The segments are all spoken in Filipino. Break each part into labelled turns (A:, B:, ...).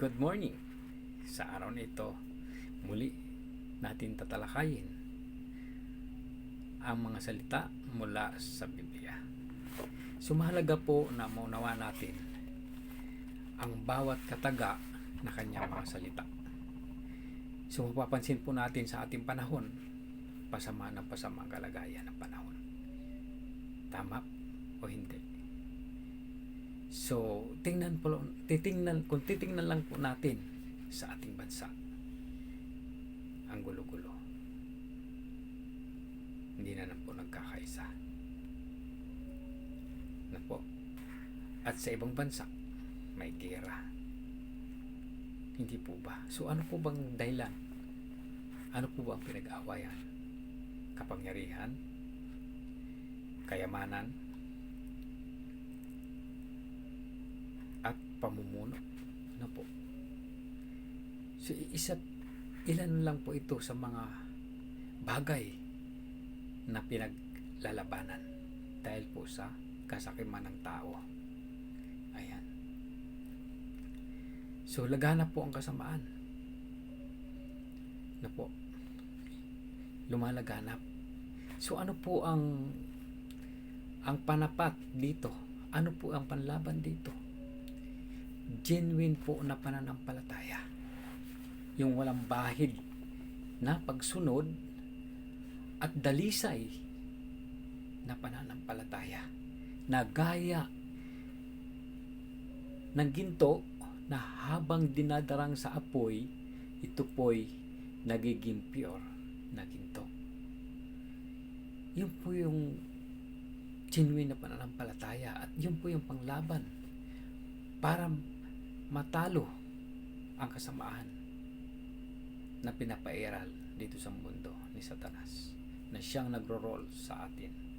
A: Good morning! Sa araw na ito, muli natin tatalakayin ang mga salita mula sa Biblia. Sumahalaga po na maunawa natin ang bawat kataga na kanyang mga salita. So mapapansin po natin sa ating panahon, pasama ng pasama ang kalagayan ng panahon. Tama o hindi? So, tingnan po, titingnan, kung titingnan lang po natin sa ating bansa, ang gulo-gulo. Hindi na lang po nagkakaisa. Na po. At sa ibang bansa, may gera. Hindi po ba? So, ano po bang dahilan? Ano po ba ang pinag-aawayan? Kapangyarihan? Kayamanan? at pamumuno. Ano po? So, isa, ilan lang po ito sa mga bagay na pinaglalabanan dahil po sa kasakiman ng tao. Ayan. So, laganap po ang kasamaan. Na po, lumalaganap. So, ano po ang ang panapat dito? Ano po ang panlaban dito? Genuine po na pananampalataya. Yung walang bahid na pagsunod at dalisay na pananampalataya na gaya ng ginto na habang dinadarang sa apoy, ito po'y nagiging pure na ginto. Yun po yung genuine na pananampalataya at yun po yung panglaban para matalo ang kasamaan na pinapairal dito sa mundo ni Satanas na siyang nagro-roll sa atin.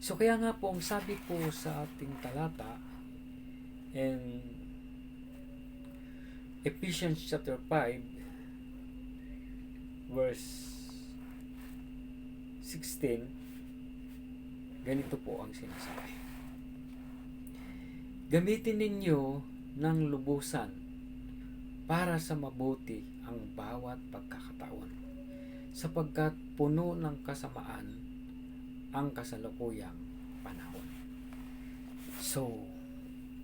A: So kaya nga po ang sabi po sa ating talata in Ephesians chapter 5 verse 16 ganito po ang sinasabi. Gamitin ninyo ng lubusan para sa mabuti ang bawat pagkakataon sapagkat puno ng kasamaan ang kasalukuyang panahon. So,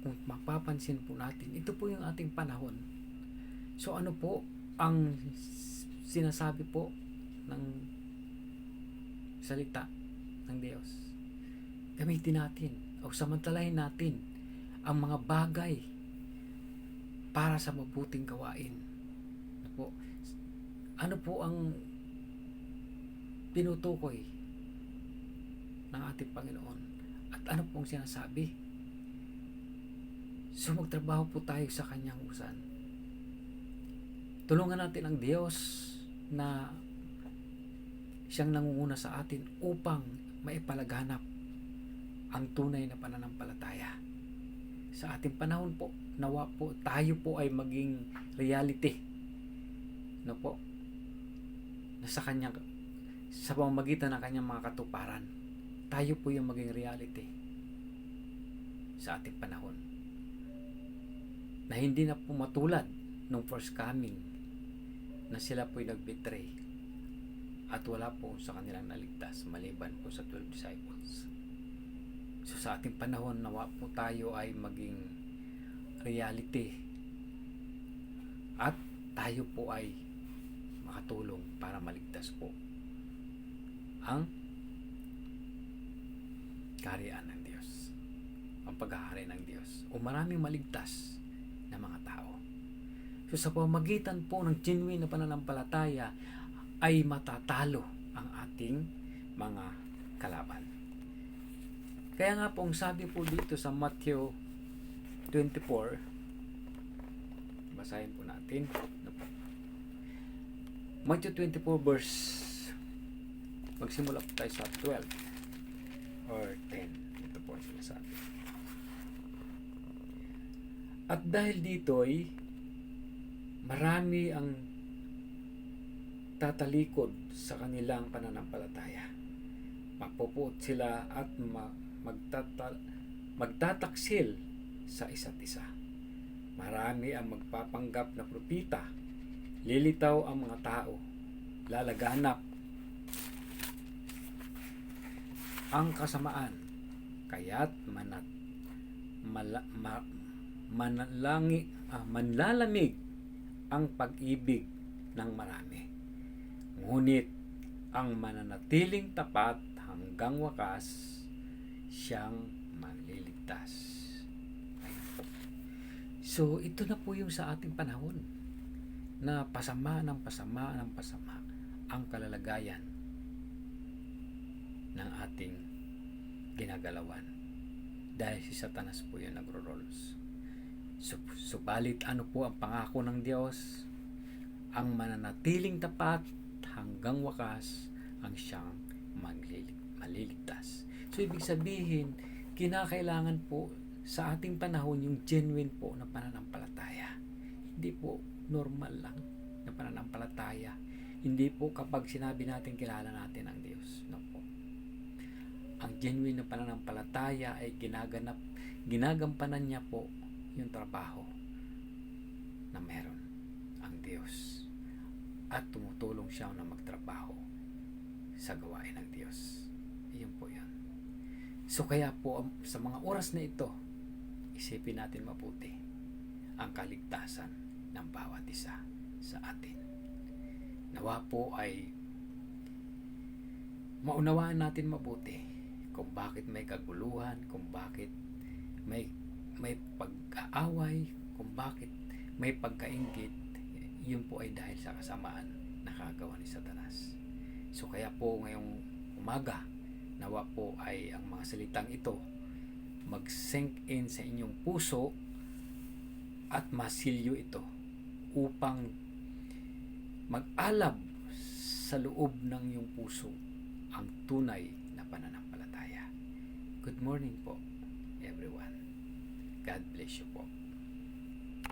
A: kung mapapansin po natin, ito po yung ating panahon. So, ano po ang sinasabi po ng salita ng Diyos? Gamitin natin o samantalahin natin ang mga bagay para sa mabuting gawain. Ano po, ano po ang pinutukoy ng ating Panginoon? At ano pong sinasabi? So magtrabaho po tayo sa kanyang usan. Tulungan natin ang Diyos na siyang nangunguna sa atin upang maipalaganap ang tunay na pananampalataya. Sa ating panahon po, nawa po tayo po ay maging reality. No po? Sa kanyang sa pamamagitan ng kanyang mga katuparan tayo po yung maging reality sa ating panahon. Na hindi na po matulad nung first coming na sila po ay nagbetray at wala po sa kanilang naligtas maliban po sa 12 disciples so sa ating panahon nawa po tayo ay maging reality. At tayo po ay makatulong para maligtas po ang kaharian ng Diyos. Ang paghahari ng Diyos. O maraming maligtas na mga tao. So sa pamagitan po ng genuine na pananampalataya ay matatalo ang ating mga kalaban. Kaya nga po ang sabi po dito sa Matthew 24 basahin po natin. Matthew 24 verse magsimula po tayo sa 12 or 10 ito po ang sinasabi. At dahil dito ay marami ang tatalikod sa kanilang pananampalataya mapupuot sila at ma- magtata- magtataksil sa isa't isa. Marami ang magpapanggap na propita. Lilitaw ang mga tao. Lalaganap ang kasamaan. Kaya't manat mala, ma, manalangi, ah, manlalamig ang pag-ibig ng marami. Ngunit ang mananatiling tapat hanggang wakas, siyang po. So, ito na po yung sa ating panahon na pasama ng pasama ng pasama ang kalalagayan ng ating ginagalawan dahil si Satanas po yung nagro-rolls. So, subalit ano po ang pangako ng Diyos? Ang mananatiling tapat hanggang wakas ang siyang maglilig, maliligtas. So, ibig sabihin, kinakailangan po sa ating panahon yung genuine po na pananampalataya. Hindi po normal lang na pananampalataya. Hindi po kapag sinabi natin kilala natin ang Diyos. No po. Ang genuine na pananampalataya ay ginaganap, ginagampanan niya po yung trabaho na meron ang Diyos. At tumutulong siya na magtrabaho sa gawain ng Diyos. Iyon po yan. So kaya po am- sa mga oras na ito, isipin natin mabuti ang kaligtasan ng bawat isa sa atin. Nawa po ay maunawaan natin mabuti kung bakit may kaguluhan, kung bakit may may pag-aaway, kung bakit may pagkaingit, yun po ay dahil sa kasamaan na kagawa ni Satanas. So kaya po ngayong umaga, nawa po ay ang mga salitang ito mag-sink in sa inyong puso at masilyo ito upang mag-alab sa loob ng iyong puso ang tunay na pananampalataya. Good morning po, everyone. God bless you po.